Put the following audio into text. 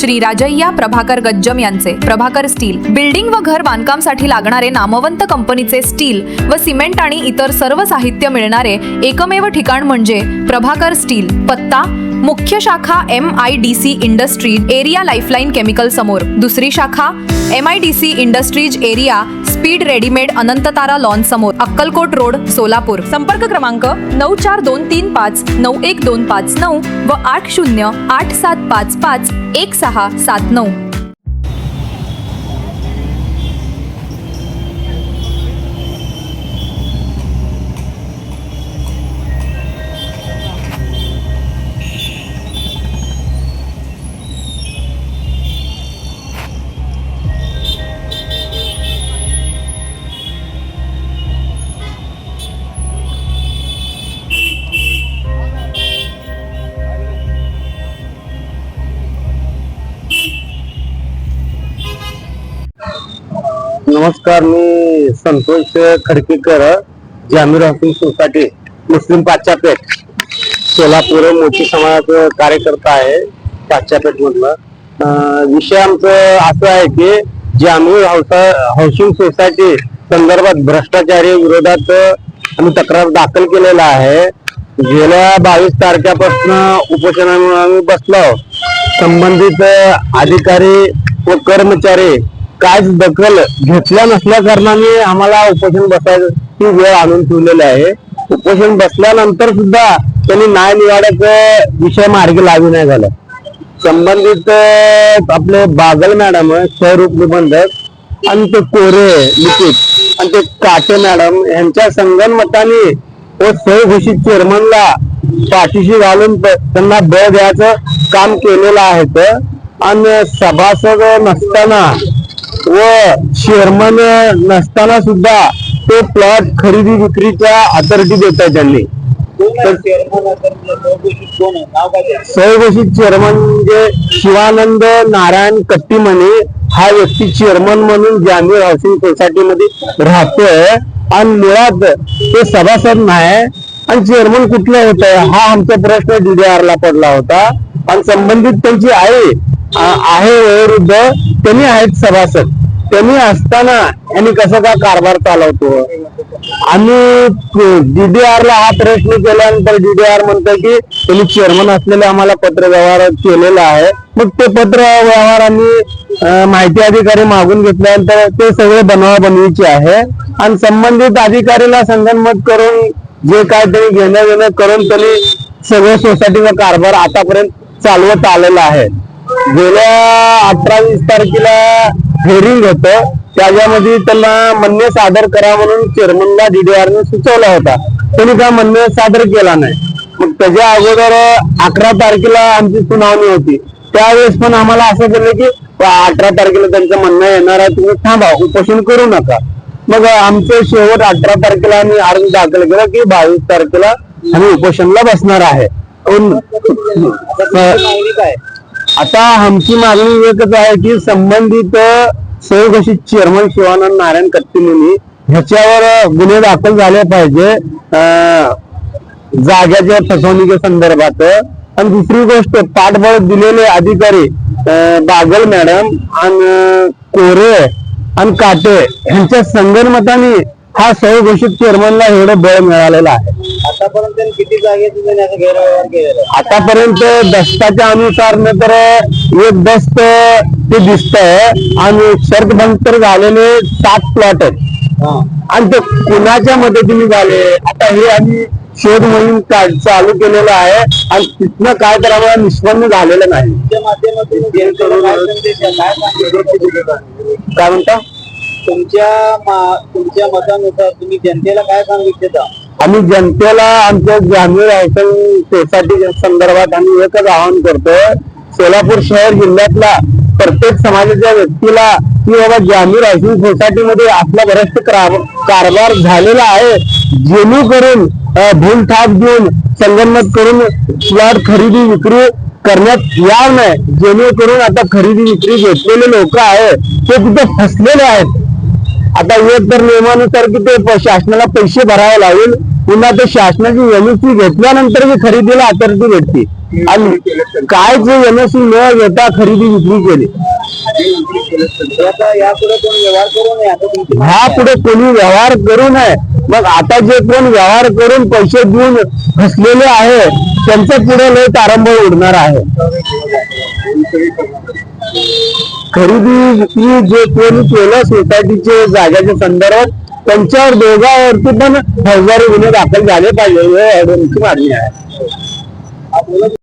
श्री राजय्या प्रभाकर गज्जम यांचे. Prabhakar steel. Building व घर बांधकामसाठी लागणारे नामवंत कंपनीचे स्टील व सिमेंट आणि इतर सर्व साहित्य मिळणारे एकमेव ठिकाण म्हणजे प्रभाकर स्टील. पत्ता मुख्य शाखा M I D C industries area lifeline chemical समोर. दुसरी शाखा M I D C industries area speed readymade Anantatara lawn समोर. अक्कलकोट रोड सोलापूर. संपर्क क्रमांक नऊ चार दोन तीन पाच, नऊ एक दोन पाच नऊ व आठ शून्य आठ सात पाच पाच एक सहा सात नऊ. नमस्कार मी Santosh Khadkekar Jamir housing society Muslim पेठ सोलापूर मोठी समाजाचं कार्यकर्ता आहे पाच्यापेठ मधलं विषय आमचं असं आहे की जामीर हौसा हाऊसिंग सोसायटी संदर्भात भ्रष्टाचारी विरोधात आम्ही तक्रार दाखल केलेला आहे. गेल्या बावीस तारखेपासून उपोषणामुळे आम्ही बसलो. संबंधित अधिकारी व कर्मचारी कायच दखल घेतल्या नसल्या कारणाने आम्हाला उपोषण बसायची वेळ आणून ठेवलेली आहे उपोषण बसल्यानंतर सुद्धा त्यांनी न्याय निवाड्याचं विषय मार्गी लावी नाही झाला संबंधित आपले बागल मॅडम स्वरूप निबंधक आणि ते कोरे लिखित आणि ते काटे मॅडम यांच्या संगनमताने व सहघोषित चेअरमनला पाठीशी घालून त्यांना बळ द्यायचं काम केलेलं आहे तर. आणि सभासद नसताना व चेअरमन नसताना सुद्धा ते प्लॉट खरेदी विक्रीच्या अथॉरिटी देत आहे त्यांनी. सहघोषित चेअरमन म्हणजे शिवानंद नारायण कट्टीमणी. हा व्यक्ती चेअरमन म्हणून जामीर हाऊसिंग सोसायटी मध्ये राहतोय. आणि मुळात ते सभासद नाही. आणि चेअरमन कुठलं होत? हा आमचा प्रश्न डीडीआर ला पडला होता. आणि संबंधित त्यांची आई आहे वयोवृद्ध. त्यांनी आहेत सभासद. त्यांनी असताना यांनी कसं का कारभार चालवतो? आणि डीडीआर ला हा प्रश्न केल्यानंतर डीडीआर म्हणतो की त्यांनी चेअरमन असलेले आम्हाला पत्र व्यवहार केलेला आहे. मग ते पत्र व्यवहार आम्ही माहिती अधिकारी मागून घेतल्यानंतर ते सगळे बनवा बनवीचे आहे. आणि संबंधित अधिकारीला संगनमत करून जे काय त्यांनी घेणं देणं करून त्यांनी सगळं सोसायटीचा कारभार आतापर्यंत चालवत आलेला आहे. गेल्या अठरा वीस तारखेला हेरिंग होत. त्याच्यामध्ये त्यांना म्हणणे सादर करा म्हणून चेअरमनला डीडीआरने सुचवला होता. त्यांनी काय म्हणणे सादर केला नाही. मग त्याच्या अगोदर अकरा तारखेला आमची सुनावणी होती. त्यावेळेस पण आम्हाला असं केलं की अठरा तारखेला त्यांचं म्हणणं येणार आहे तुम्ही थांबा उपोषण करू नका. मग आमचं शेवट अठरा तारखेला आम्ही अर्ज दाखल केला की बावीस तारखेला आम्ही उपोषणला बसणार आहे. काय? आता आमची मागणी एकच आहे की संबंधित सहघोषित चेअरमन शिवानंद नारायण कत्तिमुनी ह्याच्यावर गुन्हे दाखल झाले पाहिजे अं, जाग्याच्या फसवणुकी संदर्भात. आणि दुसरी गोष्ट पाठबळ दिलेले अधिकारी बागल मॅडम आणि कोरे आणि काटे यांच्या संगणमताने हा सहघोषित चेअरमनला एवढं बळ मिळालेलं आहे. आतापर्यंत किती जागेत त्यांनी गैरव्यवहार केलेला आहे? आतापर्यंत दस्ताच्या अनुसार तर एक दस्त ते दिसतंय आणि शर्तभंग तर झालेले सात प्लॉट आहेत हा. आणि ते कुणाच्या मदतीने झाले आता हे आम्ही शोध मोहीम का- चालू केलेलं आहे आणि तिथनं काय तर आम्हाला निष्पन्न झालेलं नाही तुमच्या माध्यमातून जनतेला काय संदेश आहे? काय सांगितलं काय म्हणता तुमच्या मा- तुमच्या मतानुसार तुम्ही जनतेला काय सांगू इच्छिता आम्ही जनतेला आमच्या ग्रामीण आयटम सोसायटी संदर्भात आम्ही एकच आवाहन करतोय सोलापूर शहर जिल्ह्यातला प्रत्येक समाजाच्या व्यक्तीला की बाबा ग्रामीण हायसिंग सोसायटीमध्ये आपला बराच कारभार झालेला आहे. जेणेकरून भूल थाप देऊन संगणमत करून प्लॉट खरेदी विक्री करण्यात याव नाही जेणेकरून आता खरेदी विक्री घेतलेले लोक आहे ते तिथे फसलेले आहेत. आता एक तर नियमानुसार की ते शासनाला पैसे भरावे लागेल. पुन्हा ते शासनाची एमएससी घेतल्यानंतर मी खरेदीला आतरती भेटते. आणि काय जे एमएससी न घेता खरेदी विक्री केली. हा ह्या पुढे कोणी व्यवहार करू नये. मग आता जे कोण व्यवहार करून पैसे देऊन फसलेले आहे त्यांचं पुढे लय तारंबळ उडणार आहे. खरेदी विक्री जे कोणी केलं सोसायटीचे जागेच्या संदर्भात त्यांच्यावर दोघांवरती पण फौजदारी गुन्हे दाखल झाले पाहिजे हे अडवणीची मागणी आहे.